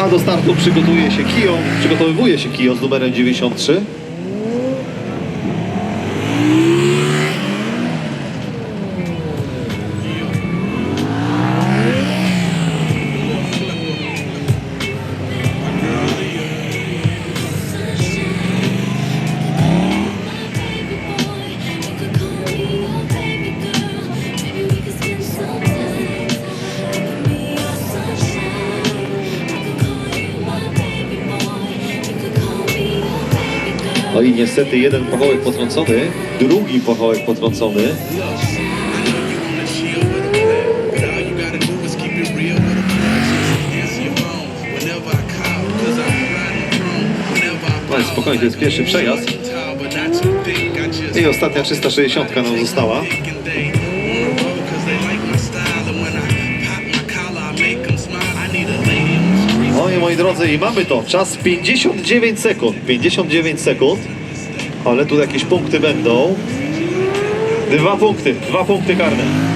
A do startu przygotuje się Kio, przygotowywuje się Kio z numerem 93. No i niestety jeden pachołek potrącony, drugi pachołek potrącony. No spokojnie, to jest pierwszy przejazd. I ostatnia 360 nam została. I moi drodzy, i mamy to. Czas 59 sekund. 59 sekund. Ale tu jakieś punkty będą. Dwa punkty, dwa punkty karne.